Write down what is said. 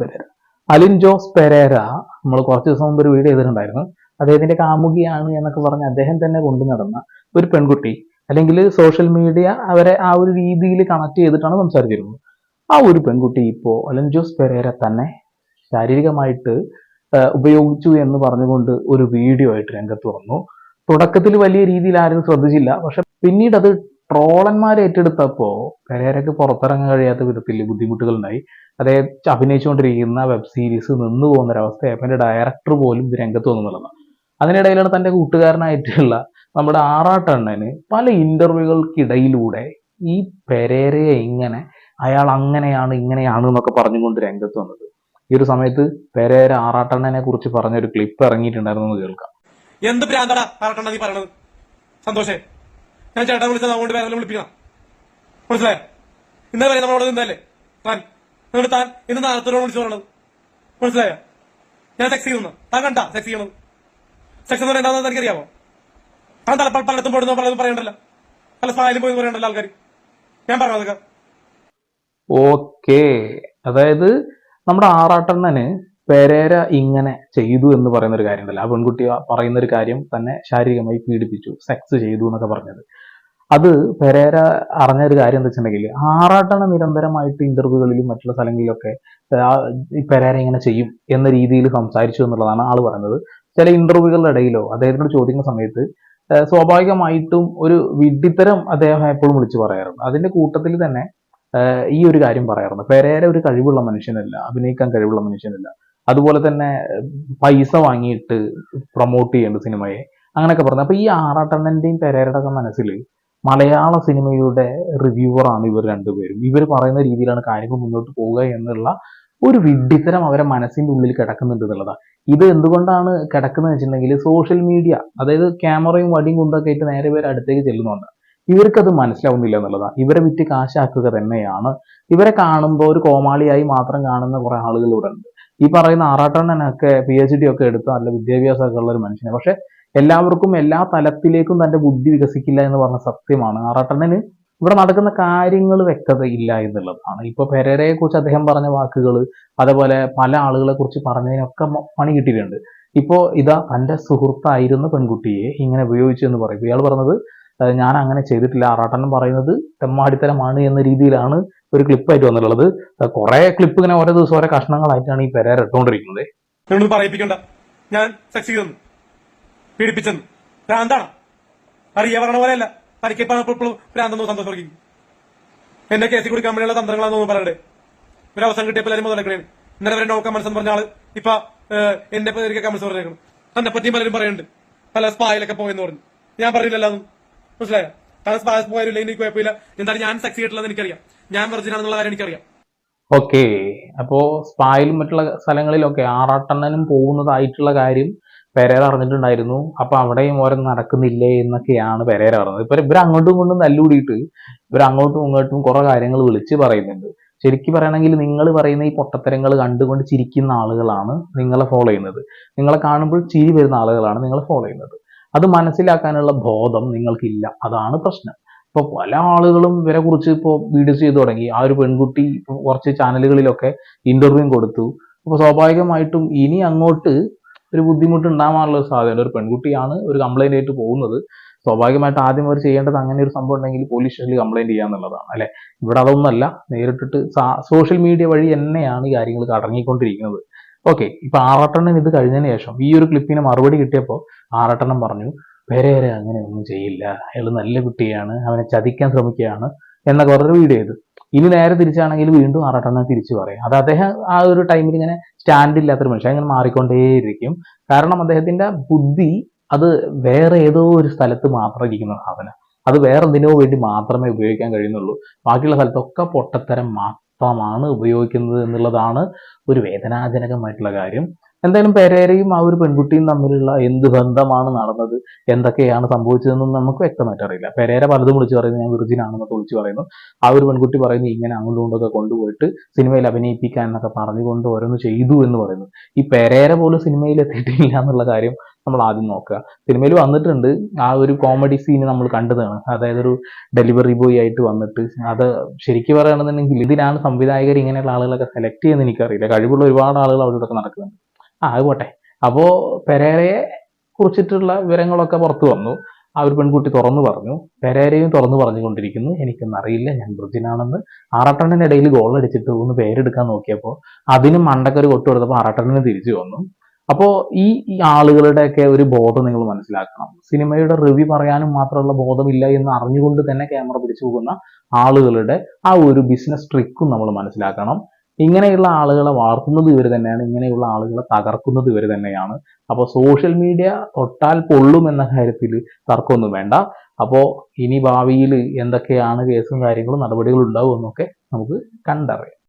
Pereira. Alin Jose Pereira നമ്മൾ കുറച്ച് ദിവസം മുമ്പ് ഒരു വീഡിയോ ചെയ്തിട്ടുണ്ടായിരുന്നു. അദ്ദേഹത്തിന്റെ കാമുകിയാണ് എന്നൊക്കെ പറഞ്ഞ് അദ്ദേഹം തന്നെ കൊണ്ടു നടന്ന ഒരു പെൺകുട്ടി. അല്ലെങ്കിൽ സോഷ്യൽ മീഡിയ അവരെ ആ ഒരു രീതിയിൽ കണക്ട് ചെയ്തിട്ടാണ് സംസാരിച്ചിരുന്നത്. ആ ഒരു പെൺകുട്ടി ഇപ്പോൾ അലൻ ജോസ് പെരേര തന്നെ ശാരീരികമായിട്ട് ഉപയോഗിച്ചു എന്ന് പറഞ്ഞുകൊണ്ട് ഒരു വീഡിയോ ആയിട്ട് രംഗത്ത് വന്നു. തുടക്കത്തിൽ വലിയ രീതിയിൽ ആരും ശ്രദ്ധിച്ചില്ല. പക്ഷെ പിന്നീട് അത് ട്രോളന്മാർ ഏറ്റെടുത്തപ്പോൾ പെരേരക്ക് പുറത്തിറങ്ങാൻ കഴിയാത്ത വിധത്തിൽ ബുദ്ധിമുട്ടുകൾ ഉണ്ടായി അദ്ദേഹം അഭിനയിച്ചുകൊണ്ടിരിക്കുന്ന വെബ് സീരീസ് നിന്നു പോകുന്ന ഒരവസ്ഥയായപ്പോൾ അതിന്റെ ഡയറക്ടർ പോലും ഇത് രംഗത്ത് വന്നുള്ളതാണ് അതിനിടയിലാണ് തന്റെ കൂട്ടുകാരനായിട്ടുള്ള നമ്മുടെ ആറാട്ടണ്ണന് പല ഇന്റർവ്യൂകൾക്കിടയിലൂടെ ഈ പെരേരയെ ഇങ്ങനെ അയാൾ അങ്ങനെയാണ് ഇങ്ങനെയാണ് എന്നൊക്കെ പറഞ്ഞുകൊണ്ട് രംഗത്ത് വന്നത്. ഈ ഒരു സമയത്ത് പെരേര ആറാട്ടണ്ണനെ കുറിച്ച് പറഞ്ഞ ഒരു ക്ലിപ്പ് ഇറങ്ങിയിട്ടുണ്ടായിരുന്നു എന്ന് കേൾക്കാം. എന്ത് ഭ്രാന്തടാ ആറാട്ടണ്ണ നീ പറയണത്? സന്തോഷേ. ഞാൻ ചേട്ടനെ വിളിച്ചത് അതുകൊണ്ട് വേറെ വിളിപ്പിക്കണം. മനസ്സിലായോ? ഇന്നലെ വരെ നമ്മളോട് നിന്നല്ലേ താൻ. എന്നിട്ട് താൻ ഇന്ന് നാളത്തോട് വിളിച്ചു പറയണത് മനസ്സിലായോ? ഞാൻ സെക്സ് ചെയ്യുന്നു. താൻ കണ്ട സെക്സ് ചെയ്യണത് സെക്സ് എന്ന് പറയുന്നത് എനിക്കറിയാമോ? താൻ തല പലയിടത്തും പോടുന്ന പലതും പറയണ്ടല്ലോ. പല സ്പായിലും പോയി പറയണ്ടല്ലോ ആൾക്കാർ ഞാൻ പറഞ്ഞു അതൊക്കെ? ഓക്കേ. അതായത് നമ്മുടെ ആറാട്ടണ്ണന് പെരേര ഇങ്ങനെ ചെയ്തു എന്ന് പറയുന്ന ഒരു കാര്യം ഉണ്ടല്ലോ ആ പെൺകുട്ടി പറയുന്ന ഒരു കാര്യം തന്നെ ശാരീരികമായി പീഡിപ്പിച്ചു സെക്സ് ചെയ്തു എന്നൊക്കെ പറഞ്ഞത്. അത് പെരേര അറിഞ്ഞ ഒരു കാര്യം എന്താ വെച്ചിട്ടുണ്ടെങ്കിൽ ആറാട്ടണ നിരന്തരമായിട്ട് ഇന്റർവ്യൂകളിലും മറ്റുള്ള സ്ഥലങ്ങളിലൊക്കെ പെരേര ഇങ്ങനെ ചെയ്യും എന്ന രീതിയിൽ സംസാരിച്ചു എന്നുള്ളതാണ് ആൾ പറയുന്നത്. ചില ഇന്റർവ്യൂകളുടെ ഇടയിലോ അദ്ദേഹത്തിനോട് ചോദിക്കുന്ന സമയത്ത് സ്വാഭാവികമായിട്ടും ഒരു വിഡ്ഢിത്തരം അദ്ദേഹം എപ്പോഴും വിളിച്ചു പറയാറുണ്ട്. അതിന്റെ കൂട്ടത്തിൽ തന്നെ ഈ ഒരു കാര്യം പറയാറുണ്ട്. പെരേര ഒരു കഴിവുള്ള മനുഷ്യനല്ല അഭിനയിക്കാൻ കഴിവുള്ള മനുഷ്യനല്ല. അതുപോലെ തന്നെ പൈസ വാങ്ങിയിട്ട് പ്രൊമോട്ട് ചെയ്യേണ്ട സിനിമയെ അങ്ങനെയൊക്കെ പറഞ്ഞു. അപ്പൊ ഈ ആറാട്ടണ്ണന്റെയും പെരേരയുടെ ഒക്കെ മനസ്സിൽ മലയാള സിനിമയുടെ റിവ്യൂവറാണ് ഇവർ രണ്ടുപേരും. ഇവർ പറയുന്ന രീതിയിലാണ് കാര്യങ്ങൾ മുന്നോട്ട് പോവുക എന്നുള്ള ഒരു വിഡ്ഢിത്തരം അവരെ മനസ്സിന്റെ ഉള്ളിൽ കിടക്കുന്നുണ്ട് എന്നുള്ളതാണ്. ഇത് എന്തുകൊണ്ടാണ് കിടക്കുന്നത് വെച്ചിട്ടുണ്ടെങ്കിൽ സോഷ്യൽ മീഡിയ അതായത് ക്യാമറയും വടിയും കുന്തൊക്കെ ആയിട്ട് നേരെ പേര് അടുത്തേക്ക് ചെല്ലുന്നുണ്ട്. ഇവർക്കത് മനസ്സിലാവുന്നില്ല എന്നുള്ളതാണ്. ഇവരെ വിറ്റ് കാശാക്കുക തന്നെയാണ്. ഇവരെ കാണുമ്പോൾ ഒരു കോമാളിയായി മാത്രം കാണുന്ന കുറെ ആളുകൾ ഇവിടെ ഉണ്ട്. ഈ പറയുന്ന ആറാട്ടണ്ണനൊക്കെ പി എച്ച് ഡി ഒക്കെ എടുത്ത നല്ല വിദ്യാഭ്യാസമൊക്കെ ഉള്ള ഒരു മനുഷ്യനെ പക്ഷെ എല്ലാവർക്കും എല്ലാ തലത്തിലേക്കും തന്റെ ബുദ്ധി വികസിക്കില്ല എന്ന് പറഞ്ഞ സത്യമാണ്. ആറാട്ടണ്ണന് ഇവിടെ നടക്കുന്ന കാര്യങ്ങൾ വ്യക്തത ഇല്ല എന്നുള്ളതാണ്. ഇപ്പൊ പെരേരയെ കുറിച്ച് അദ്ദേഹം പറഞ്ഞ വാക്കുകൾ അതേപോലെ പല ആളുകളെ കുറിച്ച് പറഞ്ഞതിനൊക്കെ പണി കിട്ടിയിട്ടുണ്ട്. ഇപ്പോ ഇതാ തന്റെ സുഹൃത്തായിരുന്ന പെൺകുട്ടിയെ ഇങ്ങനെ ഉപയോഗിച്ചു എന്ന് പറയും. ഇയാൾ പറഞ്ഞത് ഞാൻ അങ്ങനെ ചെയ്തിട്ടില്ല. ആറാട്ടണ്ണൻ പറയുന്നത് തെമ്മാടിത്തരമാണ് എന്ന രീതിയിലാണ് ഒരു ക്ലിപ്പായിട്ട് വന്നിട്ടുള്ളത്. കുറെ ക്ലിപ്പ് ഇങ്ങനെ ഓരോ ദിവസം ഓരോ കഷ്ണങ്ങളായിട്ടാണ് ഈ പെരേര ഇട്ടുകൊണ്ടിരിക്കുന്നത് പറയിപ്പിക്കണ്ട. ഞാൻ സക്സീഡ് പീഡിപ്പിച്ചെന്ന്. ഭ്രാന്താണ്. അറിയ പറഞ്ഞ പോലെയല്ല. തനിക്കിപ്പോ ഇപ്പോഴും ഭ്രാന്തെന്ന് സന്തോഷം വർഗിക്കും എന്നെ കേസിൽ കമ്പനിയുള്ള വേണ്ടിയുള്ള തന്ത്രങ്ങളാണെന്ന് പറയണ്ടേ ഒരു അവസരം കിട്ടിയപ്പോൾ എല്ലാവരും മുതലെക്കണേ ഇന്നലെ വരെ നോ കമൻസ് എന്ന് ഇപ്പൊ എന്നെ കമ്മൻസ് കമൻസ് പറഞ്ഞേക്കണം. തന്നെ പറ്റിയും പലരും പറയുന്നുണ്ട്. പല സ്പായിലൊക്കെ പോയെന്ന് പറഞ്ഞു. ഞാൻ പറഞ്ഞില്ലല്ലോ മനസ്സിലായോ? താൻ സ്പാസ് പോയാലും എനിക്ക് കുഴപ്പമില്ല. എന്തായാലും ഞാൻ സെക്സ് ആയിട്ടുള്ളത് എനിക്കറിയാം. ഞാൻ വെർജിനാണെന്നുള്ള കാര്യം എനിക്കറിയാം. ഓക്കെ അപ്പോ സ്പായിലും മറ്റുള്ള സ്ഥലങ്ങളിലൊക്കെ ആറാട്ടണ്ണനും പോകുന്നതായിട്ടുള്ള കാര്യം പെരേര അറിഞ്ഞിട്ടുണ്ടായിരുന്നു. അപ്പൊ അവിടെയും ഓരോ നടക്കുന്നില്ലേ എന്നൊക്കെയാണ് പെരേര പറഞ്ഞത്. ഇപ്പൊ ഇവർ അങ്ങോട്ടും ഇങ്ങോട്ടും തല്ലുകൂടിയിട്ട് ഇവർ അങ്ങോട്ടും ഇങ്ങോട്ടും കുറെ കാര്യങ്ങൾ വിളിച്ച് പറയുന്നുണ്ട്. ശരിക്കും പറയണമെങ്കിൽ നിങ്ങൾ പറയുന്ന ഈ പൊട്ടത്തരങ്ങൾ കണ്ടുകൊണ്ട് ചിരിക്കുന്ന ആളുകളാണ് നിങ്ങളെ ഫോളോ ചെയ്യുന്നത്. നിങ്ങളെ കാണുമ്പോൾ ചിരി വരുന്ന ആളുകളാണ് നിങ്ങളെ ഫോളോ ചെയ്യുന്നത്. അത് മനസ്സിലാക്കാനുള്ള ബോധം നിങ്ങൾക്കില്ല. അതാണ് പ്രശ്നം. ഇപ്പൊ പല ആളുകളും ഇവരെ കുറിച്ച് ഇപ്പോൾ വീഡിയോസ് ചെയ്തു തുടങ്ങി. ആ ഒരു പെൺകുട്ടി കുറച്ച് ചാനലുകളിലൊക്കെ ഇന്റർവ്യൂ കൊടുത്തു. അപ്പൊ സ്വാഭാവികമായിട്ടും ഇനി അങ്ങോട്ട് ഒരു ബുദ്ധിമുട്ട് ഉണ്ടാകാനുള്ള ഒരു സാധ്യത ഒരു പെൺകുട്ടിയാണ് ഒരു കംപ്ലൈന്റ് ആയിട്ട് പോകുന്നത്. സ്വാഭാവികമായിട്ട് ആദ്യം അവർ ചെയ്യേണ്ടത് അങ്ങനെ ഒരു സംഭവം ഉണ്ടെങ്കിൽ പോലീസ് സ്റ്റേഷനിൽ കംപ്ലൈന്റ് ചെയ്യാന്നുള്ളതാണ് അല്ലെ? ഇവിടെ അതൊന്നല്ല നേരിട്ടിട്ട് സോഷ്യൽ മീഡിയ വഴി തന്നെയാണ് ഈ കാര്യങ്ങൾ കടങ്ങിക്കൊണ്ടിരിക്കുന്നത് ഓക്കെ ഇപ്പൊ ആറാട്ടെണ്ണൻ ഇത് കഴിഞ്ഞതിന് ശേഷം ഈ ഒരു ക്ലിപ്പിന് മറുപടി കിട്ടിയപ്പോൾ ആറട്ടെണ്ണം പറഞ്ഞു പെരേര അങ്ങനെ ഒന്നും ചെയ്യില്ല. അയാൾ നല്ല കുട്ടിയാണ്. അവനെ ചതിക്കാൻ ശ്രമിക്കുകയാണ് എന്നൊക്കെ പറഞ്ഞൊരു വീഡിയോ ചെയ്തു. ഇനി നേരെ തിരിച്ചാണെങ്കിൽ വീണ്ടും ആറാട്ടെണ്ണം തിരിച്ചു പറയും. അത് അദ്ദേഹം ആ ഒരു ടൈമിൽ ഇങ്ങനെ സ്റ്റാൻഡ് ഇല്ലാത്തൊരു മനുഷ്യൻ. അങ്ങനെ മാറിക്കൊണ്ടേയിരിക്കും. കാരണം അദ്ദേഹത്തിന്റെ ബുദ്ധി അത് വേറെ ഏതോ ഒരു സ്ഥലത്ത് മാത്രം ഇരിക്കുന്ന സാധനം. അത് വേറെ എന്തിനോ വേണ്ടി മാത്രമേ ഉപയോഗിക്കാൻ കഴിയുന്നുള്ളൂ. ബാക്കിയുള്ള സ്ഥലത്തൊക്കെ പൊട്ടത്തരം മാത്രമാണ് ഉപയോഗിക്കുന്നത് എന്നുള്ളതാണ് ഒരു വേദനാജനകമായിട്ടുള്ള കാര്യം. എന്തായാലും പെരേരയും ആ ഒരു പെൺകുട്ടിയും തമ്മിലുള്ള എന്ത് ബന്ധമാണ് നടന്നത്? എന്തൊക്കെയാണ് സംഭവിച്ചതെന്നും നമുക്ക് വ്യക്തമായിട്ട് അറിയില്ല. പെരേര പലതും വിളിച്ച് പറയുന്നു. ഞാൻ വിർജിൻ ആണെന്നൊക്കെ വിളിച്ച് പറയുന്നു. ആ ഒരു പെൺകുട്ടി പറയുന്നു ഇങ്ങനെ അങ്ങോട്ടും ഇങ്ങോട്ടൊക്കെ കൊണ്ടുപോയിട്ട് സിനിമയിൽ അഭിനയിപ്പിക്കാൻ എന്നൊക്കെ പറഞ്ഞുകൊണ്ട് ഓരോന്ന് ചെയ്തു എന്ന് പറയുന്നു. ഈ പെരേര പോലും സിനിമയിൽ എത്തിയിട്ടില്ല എന്നുള്ള കാര്യം നമ്മൾ ആദ്യം നോക്കുക. സിനിമയിൽ വന്നിട്ടുണ്ട്. ആ ഒരു കോമഡി സീന് നമ്മൾ കണ്ടതാണ്. അതായത് ഒരു ഡെലിവറി ബോയ് ആയിട്ട് വന്നിട്ട് അത് ശരിക്കും പറയുകയാണെന്നുണ്ടെങ്കിൽ ഇതിനാണ് സംവിധായകർ ഇങ്ങനെയുള്ള ആളുകളൊക്കെ സെലക്ട് ചെയ്യുന്നത് എനിക്കറിയില്ല. കഴിവുള്ള ഒരുപാട് ആളുകൾ അവരോടൊക്കെ നടക്കുന്നുണ്ട്. ആ അത് പോട്ടെ. അപ്പോ പെരേരയെ കുറിച്ചിട്ടുള്ള വിവരങ്ങളൊക്കെ പുറത്തു വന്നു. ആ ഒരു പെൺകുട്ടി തുറന്നു പറഞ്ഞു. പെരേരയും തുറന്നു പറഞ്ഞുകൊണ്ടിരിക്കുന്നു. എനിക്കൊന്നറിയില്ല ഞാൻ ബ്രിജിനാണെന്ന് ആറാട്ടണ്ണനിടയിൽ ഗോൾ അടിച്ചിട്ട് ഒന്ന് പേരെടുക്കാൻ നോക്കിയപ്പോൾ അതിനും മണ്ടക്കൊരു കൊട്ടു കൊടുത്തപ്പോൾ ആറാട്ടണ്ണന് തിരിച്ചു വന്നു. അപ്പോൾ ഈ ആളുകളുടെയൊക്കെ ഒരു ബോധം നിങ്ങൾ മനസ്സിലാക്കണം. സിനിമയുടെ റിവ്യൂ പറയാനും മാത്രമുള്ള ബോധമില്ല എന്ന് അറിഞ്ഞുകൊണ്ട് തന്നെ ക്യാമറ പിടിച്ചു പോകുന്ന ആളുകളുടെ ആ ഒരു ബിസിനസ് ട്രിക്കും നമ്മൾ മനസ്സിലാക്കണം. ഇങ്ങനെയുള്ള ആളുകളെ വളർത്തുന്നത് ഇവർ തന്നെയാണ് ഇങ്ങനെയുള്ള ആളുകളെ തകർക്കുന്നത് ഇവർ തന്നെയാണ്. അപ്പോൾ സോഷ്യൽ മീഡിയ തൊട്ടാൽ പൊള്ളും എന്ന കാര്യത്തിൽ തർക്കമൊന്നും വേണ്ട. അപ്പോൾ ഇനി ഭാവിയിൽ എന്തൊക്കെയാണ് കേസും കാര്യങ്ങളും നടപടികളും ഉണ്ടാവുമെന്നൊക്കെ നമുക്ക് കണ്ടറിയാം.